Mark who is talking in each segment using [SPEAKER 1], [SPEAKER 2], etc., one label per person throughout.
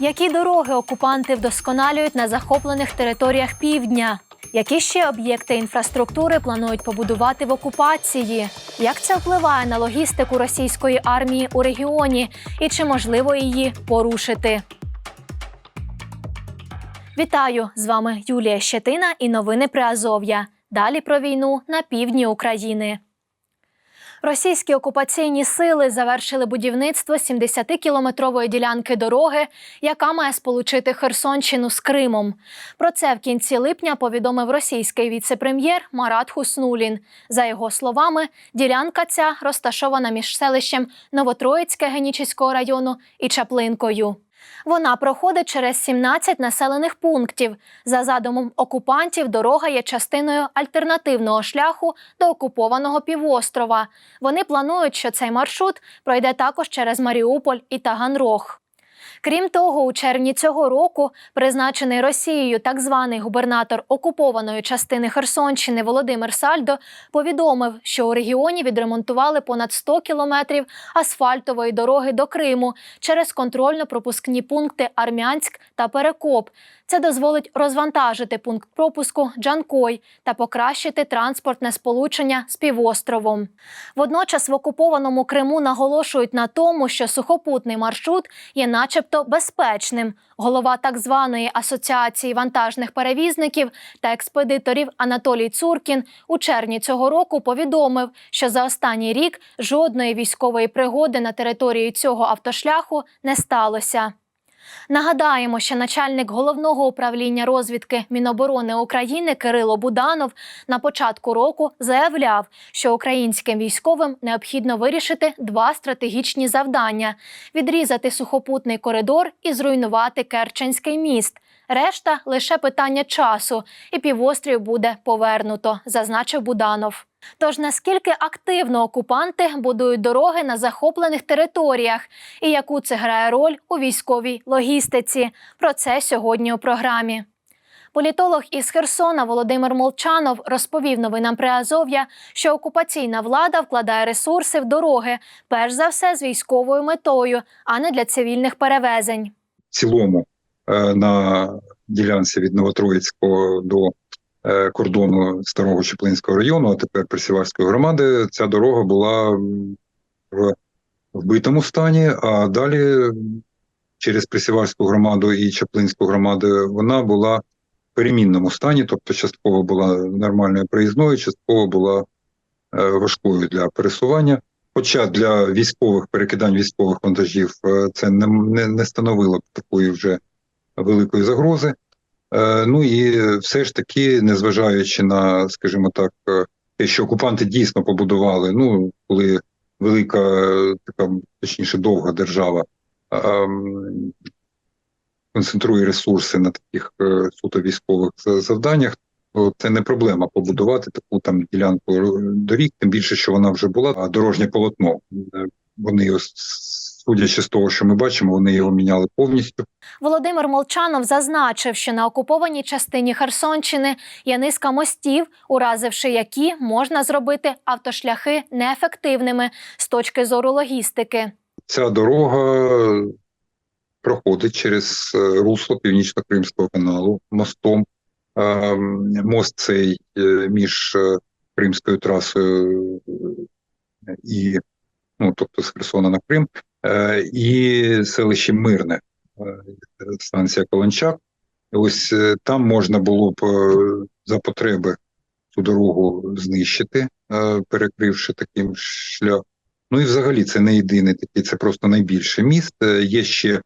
[SPEAKER 1] Які дороги окупанти вдосконалюють на захоплених територіях півдня? Які ще об'єкти інфраструктури планують побудувати в окупації? Як це впливає на логістику російської армії у регіоні і чи можливо її порушити? Вітаю! З вами Юлія Щетина і новини Приазов'я. Далі про війну на півдні України. Російські окупаційні сили завершили будівництво 70-кілометрової ділянки дороги, яка має сполучити Херсонщину з Кримом. Про це в кінці липня повідомив російський віце-прем'єр Марат Хуснулін. За його словами, ділянка ця розташована між селищем Новотроїцьке Генічеського району і Чаплинкою. Вона проходить через 17 населених пунктів. За задумом окупантів, дорога є частиною альтернативного шляху до окупованого півострова. Вони планують, що цей маршрут пройде також через Маріуполь і Таганрог. Крім того, у червні цього року призначений Росією так званий губернатор окупованої частини Херсонщини Володимир Сальдо повідомив, що у регіоні відремонтували понад 100 кілометрів асфальтової дороги до Криму через контрольно-пропускні пункти Армянськ та Перекоп. Це дозволить розвантажити пункт пропуску Джанкой та покращити транспортне сполучення з півостровом. Водночас в окупованому Криму наголошують на тому, що сухопутний маршрут є, начебто, безпечним. Голова так званої асоціації вантажних перевізників та експедиторів Анатолій Цуркін у червні цього року повідомив, що за останній рік жодної військової пригоди на території цього автошляху не сталося. Нагадаємо, що начальник головного управління розвідки Міноборони України Кирило Буданов на початку року заявляв, що українським військовим необхідно вирішити два стратегічні завдання: відрізати сухопутний коридор і зруйнувати Керченський міст. Решта лише питання часу, і півострів буде повернуто, зазначив Буданов. Тож наскільки активно окупанти будують дороги на захоплених територіях, і яку це грає роль у військовій логістиці? Про це сьогодні у програмі. Політолог із Херсона Володимир Молчанов розповів новинам Приазов'я, що окупаційна влада вкладає ресурси в дороги, перш за все з військовою метою, а не для цивільних перевезень.
[SPEAKER 2] в цілому е, на ділянці від Новотроїцького до кордону Старого Чеплинського району, а тепер Присіварської громади, ця дорога була в вбитому стані, а далі через Присіварську громаду і Чаплинську громаду вона була в перемінному стані, тобто частково була нормальною проїзною, частково була е, важкою для пересування. Хоча для військових перекидань військових вантажів е, це не, не, не становило такої вже великої загрози. Е, Ну і все ж таки, незважаючи на, скажімо так, е, те, що окупанти дійсно побудували, ну коли велика, е, така точніше довга держава е, концентрує ресурси на таких суто військових завданнях, то це не проблема побудувати таку там ділянку доріг, тим більше, що вона вже була, а дорожнє полотно. Вони судячи з того, що ми бачимо, вони його міняли повністю.
[SPEAKER 1] Володимир Молчанов зазначив, що на окупованій частині Херсонщини є низка мостів, уразивши які можна зробити автошляхи неефективними з точки зору логістики.
[SPEAKER 2] Ця дорога проходить через е, русло Північно-Кримського каналу мостом. Е, Мост цей е, між е, Кримською трасою і, ну, тобто з Херсона на Крим, і селище Мирне, е, станція Колончак. Ось е, там можна було б е, за потреби цю дорогу знищити, е, перекривши таким шлях. Ну і взагалі це не єдиний такий, це просто найбільший міст. Е, Є ще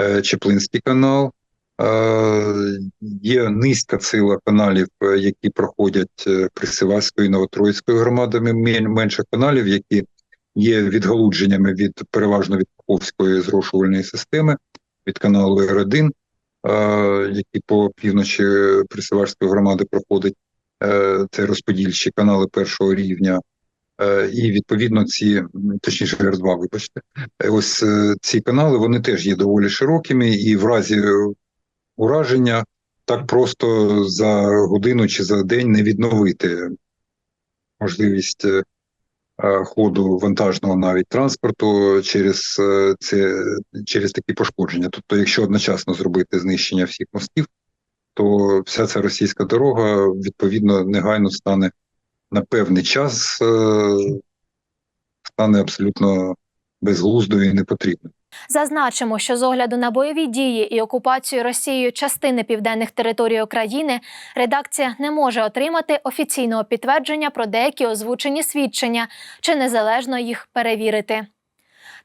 [SPEAKER 2] е, Чеплинський канал, е, є низка ціла каналів, е, які проходять е, Присивальською і Новотроїцькою громадами, мен- менше каналів, які є відгалудженнями від переважно від Каховської зрошувальної системи, від каналу Р1, е, який по півночі Присивальської громади проходить. Е, Це розподільчі канали першого рівня. Е, І відповідно ці, точніше, Р2, вибачте, Е, ось ці канали вони теж є доволі широкими, і в разі ураження так просто за годину чи за день не відновити можливість ходу вантажного навіть транспорту через е, це через такі пошкодження. Тобто, якщо одночасно зробити знищення всіх мостів, то вся ця російська дорога відповідно негайно стане на певний час е, стане абсолютно безглуздою і непотрібною.
[SPEAKER 1] Зазначимо, що з огляду на бойові дії і окупацію Росією частини південних територій України редакція не може отримати офіційного підтвердження про деякі озвучені свідчення чи незалежно їх перевірити.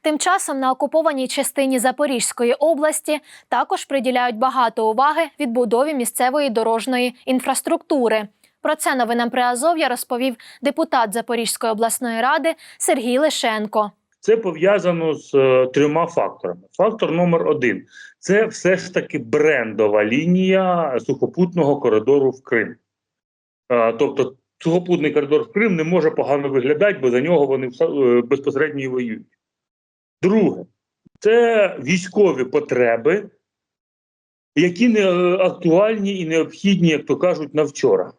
[SPEAKER 1] Тим часом на окупованій частині Запорізької області також приділяють багато уваги відбудові місцевої дорожньої інфраструктури. Про це новинам Приазов'я розповів депутат Запорізької обласної ради Сергій Лишенко.
[SPEAKER 3] Це пов'язано з е, трьома факторами. Фактор номер один це все ж таки брендова лінія сухопутного коридору в Крим. Е, тобто, сухопутний коридор в Крим не може погано виглядати, бо за нього вони е, безпосередньо воюють. Друге, це військові потреби, які не е, актуальні і необхідні, як то кажуть, на вчора.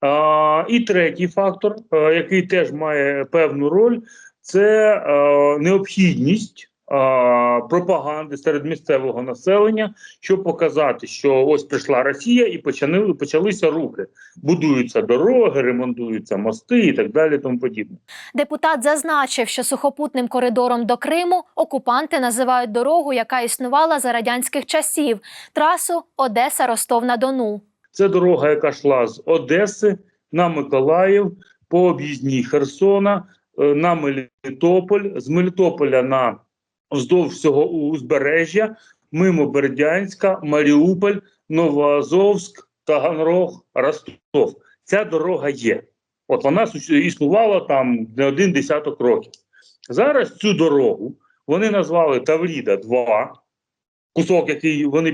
[SPEAKER 3] А, і третій фактор, е, який теж має певну роль, це е, необхідність е, пропаганди серед місцевого населення, щоб показати, що ось прийшла Росія і почали, почалися рухи. Будуються дороги, ремонтуються мости і так далі. Тому подібне.
[SPEAKER 1] Депутат зазначив, що сухопутним коридором до Криму окупанти називають дорогу, яка існувала за радянських часів трасу Одеса Ростов на Дону.
[SPEAKER 3] Це дорога, яка йшла з Одеси на Миколаїв по об'їзній Херсона на Мелітополь, з Мелітополя на вздовж всього узбережжя, мимо Бердянська, Маріуполь, Новоазовськ, Таганрог, Ростов. Ця дорога є. От вона існувала там не один десяток років. Зараз цю дорогу вони назвали Тавріда 2, кусок, який вони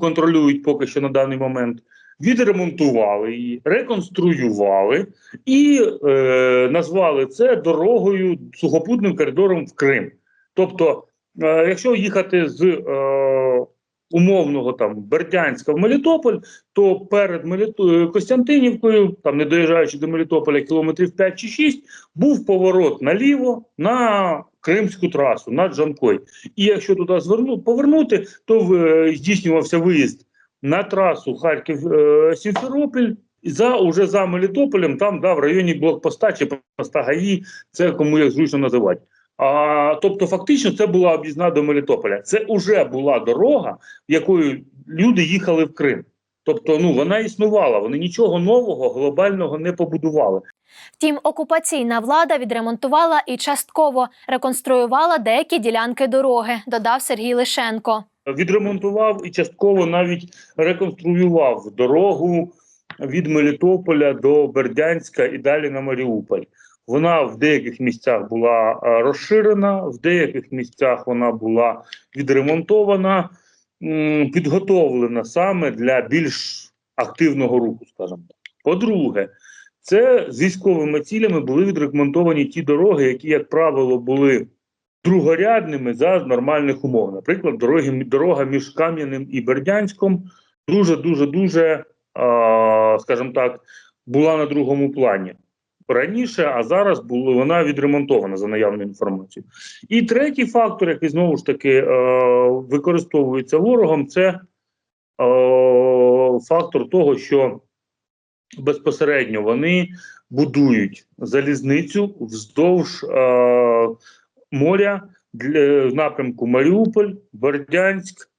[SPEAKER 3] контролюють поки що на даний момент відремонтували її, реконструювали і е, назвали це дорогою сухопутним коридором в Крим. Тобто, е, якщо їхати з е, умовного там Бердянська в Мелітополь, то перед Меліто... Костянтинівкою, там не доїжджаючи до Мелітополя кілометрів 5 чи 6, був поворот наліво на Кримську трасу, на Джанкой. І якщо туди зверну, повернути, то в- здійснювався виїзд на трасу Харків е, Сімферополь. За уже за Мелітополем, там да, в районі блокпоста чи поста ГАІ, це кому як зручно називати. А, тобто, фактично, це була об'їзна до Мелітополя. Це вже була дорога, якою люди їхали в Крим. Тобто, ну вона існувала. Вони нічого нового глобального не побудували.
[SPEAKER 1] Втім, окупаційна влада відремонтувала і частково реконструювала деякі ділянки дороги, додав Сергій Лишенко.
[SPEAKER 3] відремонтував і частково навіть реконструював дорогу від Мелітополя до Бердянська і далі на Маріуполь. Вона в деяких місцях була е, розширена, в деяких місцях вона була відремонтована, підготовлена саме для більш активного руху, скажімо. По-друге, це з військовими цілями були відремонтовані ті дороги, які, як правило, були другорядними за нормальних умов. Наприклад, дороги, дорога між Кам'яним і Бердянськом дуже дуже дуже, скажімо так, була на другому плані. Раніше, а зараз було, вона відремонтована за наявною інформацією. І третій фактор, який знову ж таки е, використовується ворогом, це е, фактор того, що безпосередньо вони будують залізницю вздовж е, моря для в напрямку Маріуполь, Бердянськ,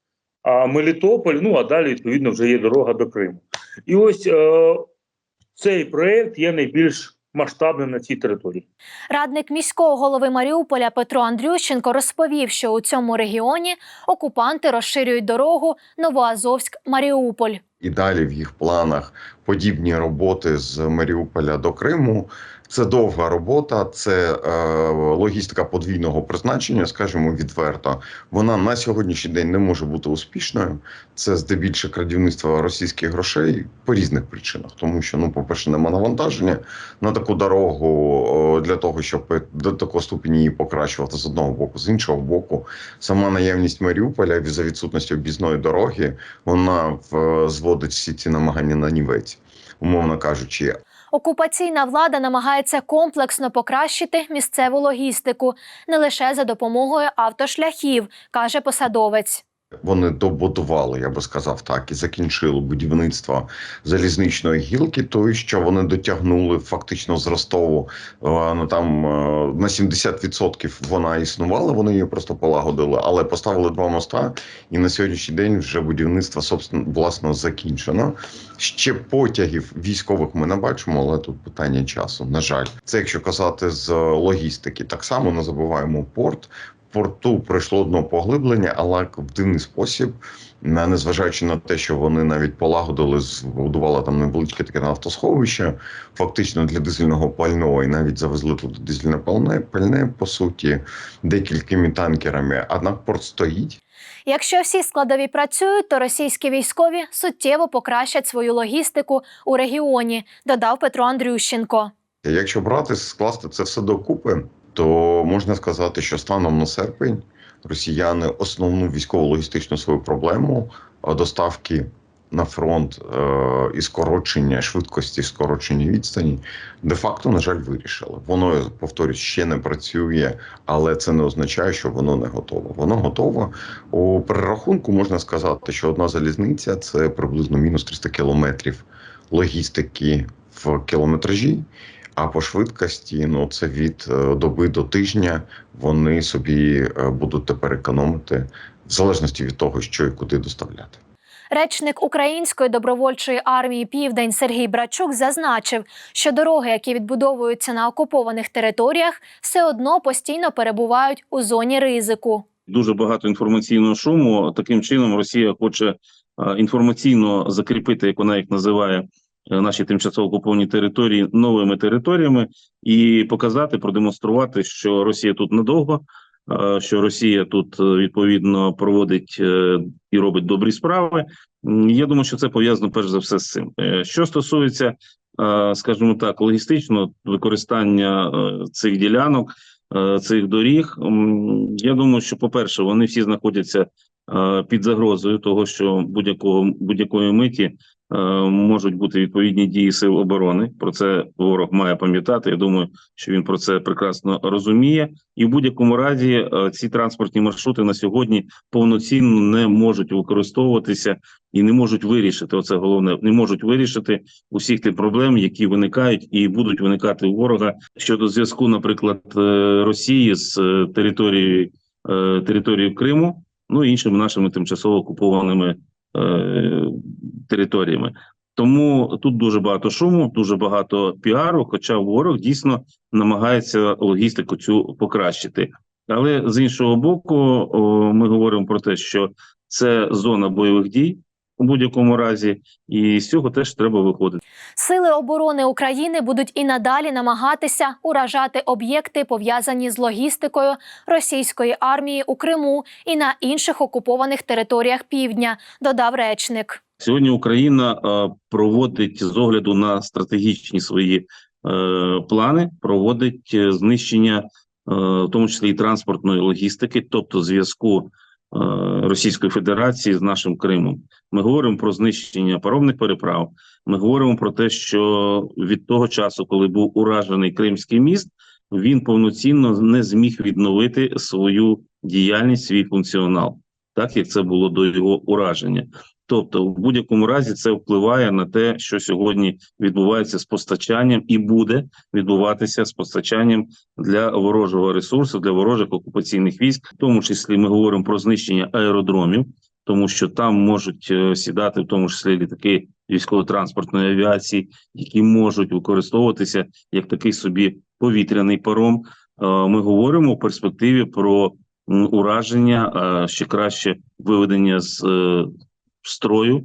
[SPEAKER 3] а Мелітополь. Ну а далі відповідно вже є дорога до Криму. І ось е, цей проект є найбільш масштабним на цій території.
[SPEAKER 1] Радник міського голови Маріуполя Петро Андрющенко розповів, що у цьому регіоні окупанти розширюють дорогу Новоазовськ-Маріуполь.
[SPEAKER 4] І далі в їх планах подібні роботи з Маріуполя до Криму. Це довга робота, це е, логістика подвійного призначення, скажімо відверто. Вона на сьогоднішній день не може бути успішною. Це здебільшого крадівництво російських грошей по різних причинах, тому що ну, по-перше, нема навантаження на таку дорогу для того, щоб до такого ступені її покращувати з одного боку, з іншого боку, сама наявність Маріуполя за відсутності об'їзної дороги вона в, зводить всі ці намагання на нівець, умовно кажучи.
[SPEAKER 1] Окупаційна влада намагається комплексно покращити місцеву логістику не лише за допомогою автошляхів, каже посадовець.
[SPEAKER 4] Вони добудували, я би сказав так, і закінчили будівництво залізничної гілки, тої, що вони дотягнули фактично з Ростову. е, Ну там е, на 70% вона існувала, вони її просто полагодили, але поставили два моста, і на сьогоднішній день вже будівництво собственно, власно закінчено. Ще потягів військових ми не бачимо, але тут питання часу. На жаль, це якщо казати з логістики, так само не забуваємо порт порту пройшло одно поглиблення, але в дивний спосіб, незважаючи на те, що вони навіть полагодили, збудували там невеличке таке нафтосховище, фактично для дизельного пального, і навіть завезли туди дизельне пальне, пальне по суті, декількими танкерами. Однак порт стоїть.
[SPEAKER 1] Якщо всі складові працюють, то російські військові суттєво покращать свою логістику у регіоні, додав Петро Андрющенко.
[SPEAKER 4] Якщо брати, скласти це все докупи, то можна сказати, що станом на серпень росіяни основну військово-логістичну свою проблему доставки на фронт е, і скорочення швидкості, скорочення відстані, де-факто, на жаль, вирішили. Воно повторюсь, ще не працює, але це не означає, що воно не готове. Воно готове. У перерахунку можна сказати, що одна залізниця це приблизно мінус 300 кілометрів логістики в кілометражі. А по швидкості, ну це від е, доби до тижня. Вони собі е, будуть тепер економити в залежності від того, що і куди доставляти.
[SPEAKER 1] Речник Української добровольчої армії Південь Сергій Брачук зазначив, що дороги, які відбудовуються на окупованих територіях, все одно постійно перебувають у зоні ризику.
[SPEAKER 5] дуже багато інформаційного шуму. Таким чином Росія хоче е, інформаційно закріпити, як вона їх називає, наші тимчасово окуповані території новими територіями і показати, продемонструвати, що Росія тут надовго, е, що Росія тут е, відповідно проводить е, і робить добрі справи. Я думаю, що це пов'язано перш за все з цим. Е, Що стосується, е, скажімо так, логістичного використання е, цих ділянок е, цих доріг. Я думаю, що, по-перше, вони всі знаходяться е, під загрозою того, що будь-якого будь-якої миті е, можуть бути відповідні дії сил оборони. Про це ворог має пам'ятати. Я думаю, що він про це прекрасно розуміє. І в будь-якому разі е, ці транспортні маршрути на сьогодні повноцінно не можуть використовуватися і не можуть вирішити. Оце головне, не можуть вирішити усіх тих проблем, які виникають і будуть виникати у ворога щодо зв'язку, наприклад, е, Росії з е, територією е, територією Криму, ну іншими нашими тимчасово окупованими е, територіями. Тому тут дуже багато шуму, дуже багато піару. Хоча ворог дійсно намагається логістику цю покращити. Але з іншого боку, о, ми говоримо про те, що це зона бойових дій у будь-якому разі, і з цього теж треба виходити.
[SPEAKER 1] Сили оборони України будуть і надалі намагатися уражати об'єкти, пов'язані з логістикою російської армії у Криму і на інших окупованих територіях півдня, додав речник.
[SPEAKER 5] Сьогодні Україна е, проводить з огляду на стратегічні свої е, плани, проводить е, знищення, в тому числі і транспортної логістики, тобто зв'язку Російської Федерації з нашим Кримом. Ми говоримо про знищення паромних переправ. Ми говоримо про те, що від того часу, коли був уражений Кримський міст, він повноцінно не зміг відновити свою діяльність, свій функціонал, так як це було до його ураження. Тобто, в будь-якому разі це впливає на те, що сьогодні відбувається з постачанням, і буде відбуватися з постачанням для ворожого ресурсу, для ворожих окупаційних військ. В тому числі ми говоримо про знищення аеродромів, тому що там можуть е, сідати, в тому числі літаки військово-транспортної авіації, які можуть використовуватися як такий собі повітряний паром. Е, Ми говоримо в перспективі про ураження, а ще краще виведення з е, строю е,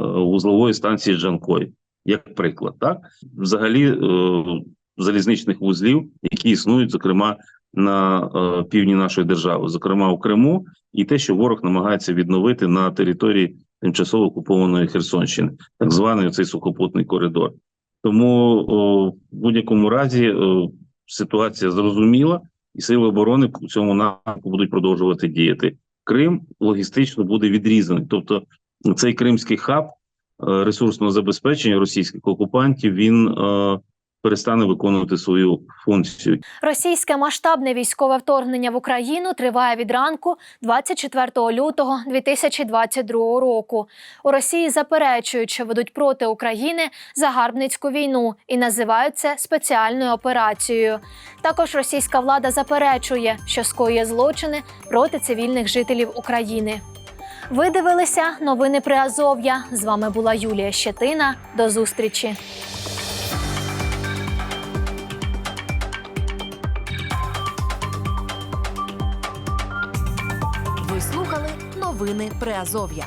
[SPEAKER 5] вузлової станції Джанкой, як приклад, так взагалі е, залізничних вузлів, які існують, зокрема на е, півдні нашої держави, зокрема у Криму, і те, що ворог намагається відновити на території тимчасово окупованої Херсонщини, так званий цей сухопутний коридор. Тому о, в будь-якому разі о, ситуація зрозуміла, і сили оборони в цьому напрямку будуть продовжувати діяти. Крим логістично буде відрізаний, тобто цей кримський хаб ресурсного забезпечення російських окупантів він е, перестане виконувати свою функцію.
[SPEAKER 1] Російське масштабне військове вторгнення в Україну триває від ранку 24 лютого 2022 року. У Росії заперечують, що ведуть проти України загарбницьку війну і називають це спеціальною операцією. Також російська влада заперечує, що скоює злочини проти цивільних жителів України. Ви дивилися новини при Азов'я. З вами була Юлія Щетина. До зустрічі.
[SPEAKER 6] Ви слухали новини Приазов'я.